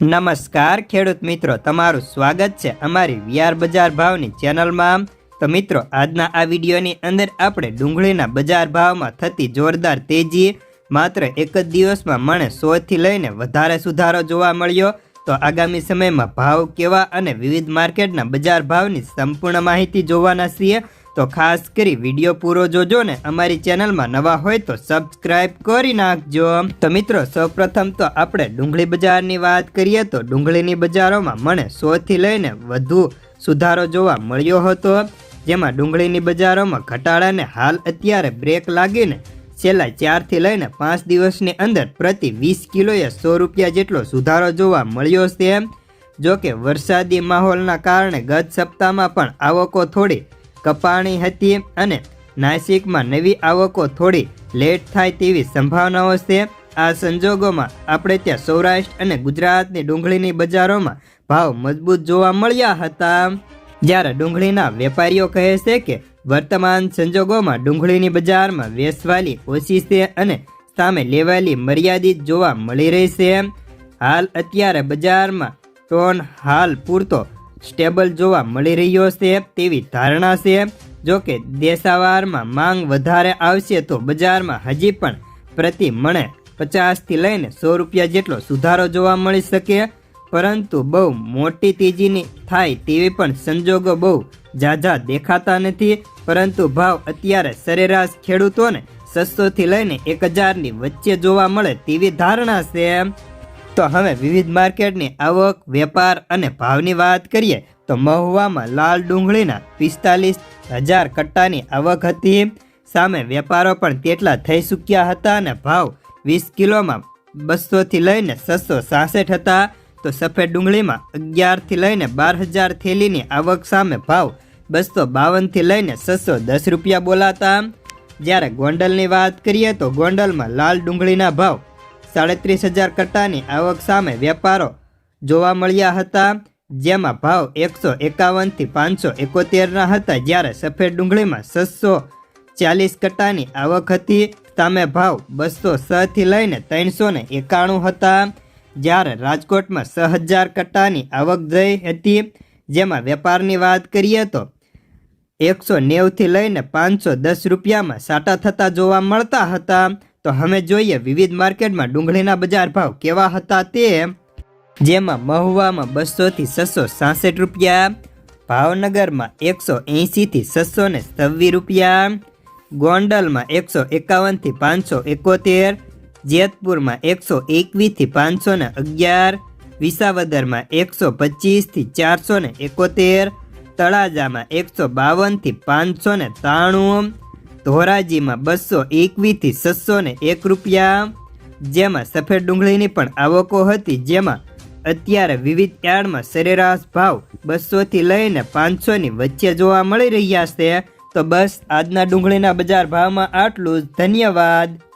નમસ્કાર, ખેડૂત મિત્રો. તમારું સ્વાગત છે અમારી વિયાર બજાર ભાવની ચેનલમાં. તો મિત્રો, આજના આ વિડીયોની અંદર આપણે ડુંગળીના બજાર ભાવમાં થતી જોરદાર તેજી માત્ર એક જ દિવસમાં મને સોથી લઈને વધારે સુધારો જોવા મળ્યો. તો આગામી સમયમાં ભાવ કેવા અને વિવિધ માર્કેટના બજાર ભાવની સંપૂર્ણ માહિતી જોવાના છીએ. તો ખાસ કરી વીડિયો પૂરો જોજો ને અમારી ચેનલમાં નવા હોય તો સબસ્ક્રાઇબ કરી નાખજો. તો મિત્રો, સૌપ્રથમ તો આપણે ડુંગળી બજારની વાત કરીએ તો ડુંગળીની બજારોમાં મને સોથી લઈને વધુ સુધારો જોવા મળ્યો હતો. જેમાં ડુંગળીની બજારોમાં ઘટાડાને હાલ અત્યારે બ્રેક લાગીને છેલ્લા ચારથી લઈને પાંચ દિવસની અંદર પ્રતિ વીસ કિલોએ સો રૂપિયા જેટલો સુધારો જોવા મળ્યો છે. જોકે વરસાદી માહોલના કારણે ગત સપ્તાહમાં પણ આવકો થોડી કપાણી હતી અને નાસિકમાં નવી આવકો થોડી લેટ થાય તેવી સંભાવનાઓ છે. આ સંજોગોમાં આપણે ત્યાં સૌરાષ્ટ્ર અને ગુજરાતની ડુંગળીની બજારોમાં ભાવ મજબૂત જોવા મળ્યા હતા. જ્યારે ડુંગળીના વેપારીઓ કહે છે કે વર્તમાન સંજોગોમાં ડુંગળીની બજારમાં વેચવાલી ઓછી છે અને સામે લેવાલી મર્યાદિત જોવા મળી રહી છે. હાલ અત્યારે બજારમાં ટોન હાલ પૂરતો સ્ટેબલ જોવા મળી રહ્યો છે તેવી ધારણા છે. જો કે દેશાવારમાં માંગ વધારે આવશે તો બજારમાં હજી પણ પ્રતિ મણે પચાસથી લઈને સો રૂપિયા જેટલો સુધારો જોવા મળી શકે. પરંતુ બહુ મોટી તેજીની થાય તેવી પણ સંજોગો બહુ ઝાઝા દેખાતા નથી. પરંતુ ભાવ અત્યારે સરેરાશ ખેડૂતોને સસ્તોથી લઈને એક હજારની વચ્ચે જોવા મળે તેવી ધારણા છે. તો હવે વિવિધ માર્કેટની આવક, વેપાર અને ભાવની વાત કરીએ, તો મહુવામાં લાલ ડુંગળીના પિસ્તાલીસ હજાર કટ્ટાની આવક હતી. સામે વેપારો પણ તેટલા થઈ ચૂક્યા હતા અને ભાવ વીસ કિલોમાં બસોથી લઈને છસો સાસઠ હતા. તો સફેદ ડુંગળીમાં અગિયારથી લઈને બાર હજાર થેલીની આવક સામે ભાવ બસો બાવનથી લઈને છસો દસ રૂપિયા બોલાતા. જ્યારે ગોંડલની વાત કરીએ તો ગોંડલમાં લાલ ડુંગળીના ભાવ સાડત્રીસ હજાર કટ્ટાની આવક સામે વેપારો જોવા મળ્યા હતા. જેમાં ભાવ એકસો એકાવનથી પાંચસો એકોતેરના હતા, જ્યારે સફેદ ડુંગળીમાં છસો ચાલીસ કટ્ટાની આવક હતી. સામે ભાવ બસો છથી લઈને ત્રણસો ને એકાણું હતા, જ્યારે રાજકોટમાં છ હજાર કટ્ટાની આવક જઈ હતી. જેમાં વેપારની વાત કરીએ તો એકસો નેવથી લઈને પાંચસો દસ રૂપિયામાં સાટા થતા જોવા મળતા હતા. તો હવે જોઈએ વિવિધ માર્કેટમાં ડુંગળીના બજાર ભાવ કેવા હતા તે. જેમાં મહુવામાં બસોથી છસો સાસઠ રૂપિયા, ભાવનગરમાં એકસો એંશીથી છસો ને છવ્વીસ રૂપિયા, ગોંડલમાં એકસો એકાવનથી પાંચસો એકોતેર, જેતપુરમાં એકસો એકવીસથી પાંચસો ને અગિયાર, વિસાવદરમાં એકસો પચીસથી ચારસો ને એકોતેર, તળાજામાં એકસો બાવનથી પાંચસો ને ત્રાણું ધોરાજીમાં બસો એકવીસથી છસો ને એક રૂપિયા. જેમાં સફેદ ડુંગળીની પણ આવકો હતી, જેમાં અત્યારે વિવિધ યાર્ડમાં સરેરાશ ભાવ બસોથી લઈને પાંચસોની વચ્ચે જોવા મળી રહ્યા છે. તો બસ, આજના ડુંગળીના બજાર ભાવમાં આટલું જ. ધન્યવાદ.